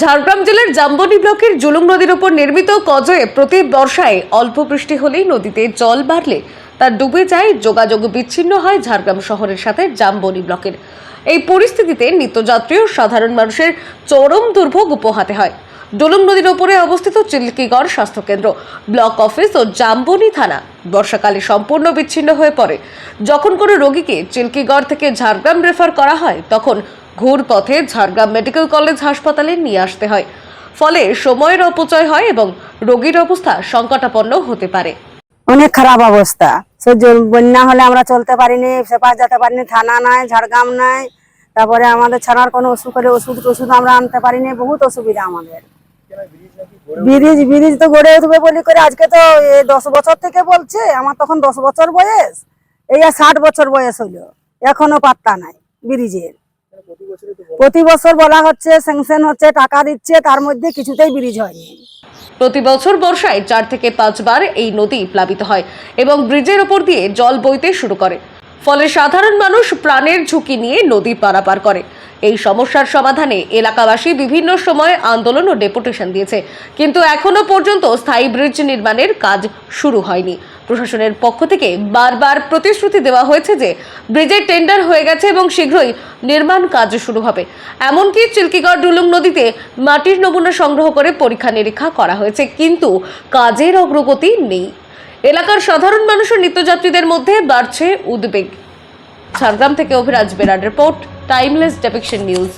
ঝাড়গ্রাম জেলার জাম্বনি ব্লকের জুলুং নদীর ওপর নির্মিত কজয়ে প্রতি বর্ষায় অল্প বৃষ্টি হলেই নদীতে জল বাড়লে তা ডুবে যায়, যোগাযোগ বিচ্ছিন্ন হয় ঝাড়গ্রাম শহরের সাথে জাম্বনি ব্লকের। এই পরিস্থিতিতে নিত্যযাত্রী ও সাধারণ মানুষের চরম দুর্ভোগ উপহাতে হয়। ডুলুং নদীর ওপরে অবস্থিত চিল্কিগড় স্বাস্থ্যকেন্দ্র, ব্লক অফিস ও জাম্বনি থানা বর্ষাকালে সম্পূর্ণ বিচ্ছিন্ন হয়ে পড়ে। যখন কোনো রোগীকে চিল্কিগড় থেকে ঝাড়গ্রাম রেফার করা হয়, তখন ঘুর পথে ঝাড়গ্রাম মেডিকেল কলেজ হাসপাতালে নিয়ে আসতে হয়। ফলে সময়ের অপচয় হয় এবং রোগীর অবস্থা সংকটাপন্ন হতে পারে। অনেক খারাপ অবস্থা। বন্যা হলে আমরা চলতে পারিনি সেপাশ যেতে পারিনি, থানা নাই, ঝাড়গ্রাম নাই। তারপরে আমাদের ছাড়ার কোনো ওষুধ করে ওষুধ ওষুধ আমরা আনতে পারিনি, বহুত অসুবিধা আমাদের। ব্রিজ ব্রিজ তো গড়ে উঠবে বলি করে আজকে তো দশ বছর থেকে বলছে, আমার তখন দশ বছর বয়স, এই ষাট বছর বয়স হইল এখনও পাত্তা নাই ব্রিজের। প্রতি বছর বলা হচ্ছে স্যাংশন হচ্ছে, টাকা দিচ্ছে, তার মধ্যে কিছুতেই ব্রিজ হয়নি। প্রতি বছর বর্ষায় চার থেকে পাঁচবার এই নদী প্লাবিত হয় এবং ব্রিজের ওপর দিয়ে জল বইতে শুরু করে। ফলে সাধারণ মানুষ প্রাণের ঝুঁকি নিয়ে নদী পারাপার করে। এই সমস্যার সমাধানে এলাকাবাসী বিভিন্ন সময় আন্দোলন ও ডেপুটেশন দিয়েছে। কিন্তু এখনও পর্যন্ত স্থায়ী ব্রিজ নির্মাণের কাজ শুরু হয়নি। প্রশাসনের পক্ষ থেকে বারবার প্রতিশ্রুতি দেওয়া হয়েছে যে ব্রিজের টেন্ডার হয়ে গেছে এবং শীঘ্রই নির্মাণ কাজ শুরু হবে। এমনকি চিল্কিগড় ডুলুং নদীতে মাটির নমুনা সংগ্রহ করে পরীক্ষা নিরীক্ষা করা হয়েছে, কিন্তু কাজের অগ্রগতি নেই। এলাকার সাধারণ মানুষ ও নিত্যযাত্রীদের মধ্যে বাড়ছে উদ্বেগ। ঝাড়গ্রাম থেকে অভিরাজ বেরার রিপোর্ট টাইমলেস ডেপিকশন নিউজ